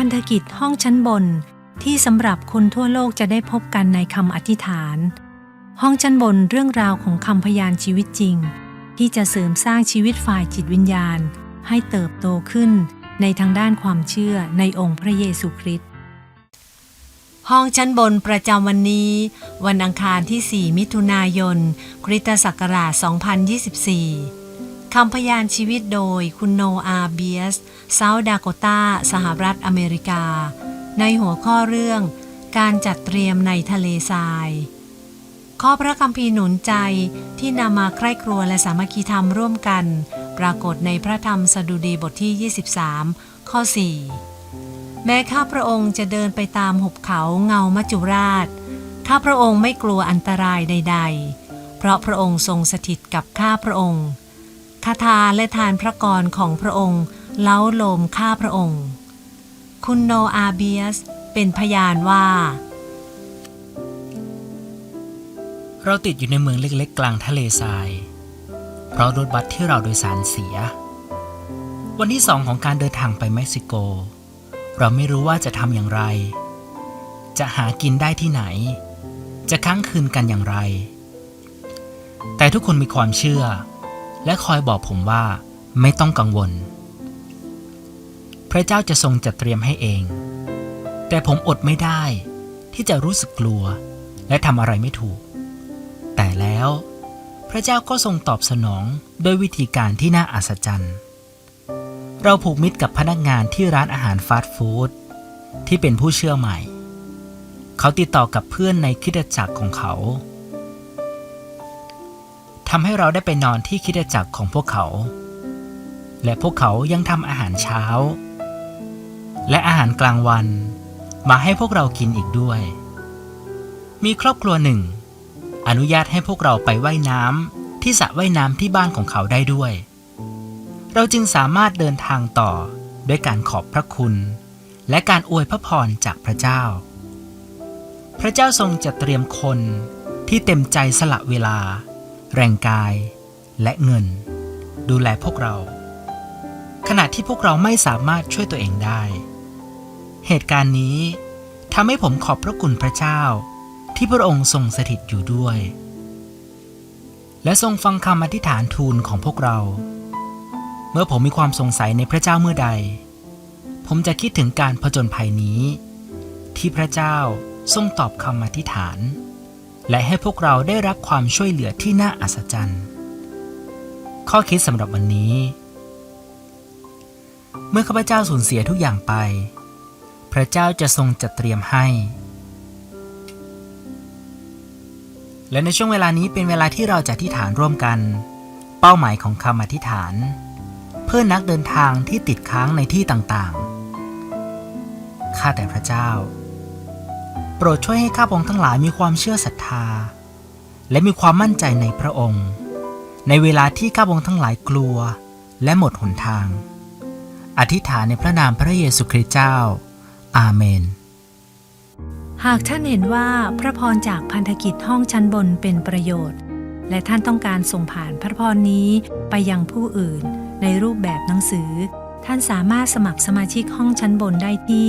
พันธกิจห้องชั้นบน ที่สำหรับคนทั่วโลกจะได้พบกันในคำอธิษฐาน ห้องชั้นบนเรื่องราวของคำพยานชีวิตจริง ที่จะเสริมสร้างชีวิตฝ่ายจิตวิญญาณ ให้เติบโตขึ้นในทางด้านความเชื่อในองค์พระเยซูคริสต์ห้องชั้นบนประจำวันนี้ วันอังคารที่ 4 มิถุนายน คริสตศักราช 2024 คำพยานชีวิตโดยคุณโนอาเบียสเซาท์ดาโกตาสหรัฐอเมริกา ในหัวข้อเรื่อง การจัดเตรียมในทะเลทราย ข้อพระคัมภีร์หนุนใจที่นำมาใคร่ครัวและสามัคคีธรรมร่วมกัน ปรากฏในพระธรรมสดุดีบทที่ 23 ข้อ 4 แม้ข้าพระองค์จะเดินไปตามหุบเขาเงามัจจุราช ข้าพระองค์ไม่กลัวอันตรายใด ๆ เพราะพระองค์ทรงสถิตกับข้าพระองค์ คาถาและทานพระกรของพระองค์ เล้าโลมข้าพระองค์ คุณโนอาเบียสเป็นพยานว่า เราติดอยู่ในเมืองเล็กๆ กลางทะเลทราย เพราะรถบัสที่เราโดยสารเสีย วันที่สองของการเดินทางไปเม็กซิโก เราไม่รู้ว่าจะทำอย่างไร จะหากินได้ที่ไหน จะค้างคืนกันอย่างไร แต่ทุกคนมีความเชื่อ และคอยบอกผมว่าไม่ต้องกังวล พระเจ้าจะทรงจัดเตรียมให้เอง แต่ผมอดไม่ได้ที่จะรู้สึกกลัวและทำอะไรไม่ถูก แต่แล้ว พระเจ้าก็ทรงตอบสนองโดยวิธีการที่น่าอัศจรรย์ เราผูกมิตรกับพนักงานที่ร้านอาหารฟาสต์ฟู้ดที่เป็นผู้เชื่อใหม่ เขาติดต่อกับเพื่อนในคิดจักรของเขา ทำให้เราได้ไปนอนที่คิดจักรของพวกเขา และพวกเขายังทำอาหารเช้า และอาหารกลางวันมาให้พวกเรากินอีกด้วย มีครอบครัวหนึ่ง อนุญาตให้พวกเราไปไว่ายน้ำที่สระว่ายน้ำที่บ้านของเขาได้ด้วย เราจึงสามารถเดินทางต่อด้วยการขอบพระคุณ และการอวยพระพรจากพระเจ้า พระเจ้าทรงจัดเตรียมคนที่เต็มใจสละเวลา แรงกาย และเงิน ดูแลพวกเรา ขณะที่พวกเราไม่สามารถช่วยตัวเองได้ เหตุการณ์นี้ทำให้ผมขอบพระคุณพระเจ้า ที่พระองค์ทรงสถิตอยู่ด้วย และทรงฟังคำอธิษฐานทูลของพวกเรา เมื่อผมมีความสงสัยในพระเจ้าเมื่อใด ผมจะคิดถึงการผจญภัยนี้ ที่พระเจ้าทรงตอบคำอธิษฐาน และให้พวกเราได้รับความช่วยเหลือที่น่าอัศจรรย์ ข้อคิดสำหรับวันนี้ เมื่อข้าพเจ้าสูญเสียทุกอย่างไป พระเจ้าจะทรงจัดเตรียมให้ และในช่วงเวลานี้เป็นเวลาที่เราจะอธิษฐานร่วมกัน เป้าหมายของคำอธิษฐาน เพื่อนักเดินทางที่ติดค้างในที่ต่างๆ ข้าแต่พระเจ้า โปรดช่วยให้ข้าพองทั้งหลายมีความเชื่อศรัทธา และมีความมั่นใจในพระองค์ ในเวลาที่ข้าพองทั้งหลายกลัวและหมดหนทาง อธิษฐานในพระนามพระเยซูคริสต์เจ้า อาเมน หากท่านเห็นว่าพระพรจากพันธกิจห้องชั้นบนเป็นประโยชน์ และท่านต้องการส่งผ่านพระพรนี้ไปยังผู้อื่นในรูปแบบหนังสือ ท่านสามารถสมัครสมาชิกห้องชั้นบนได้ที่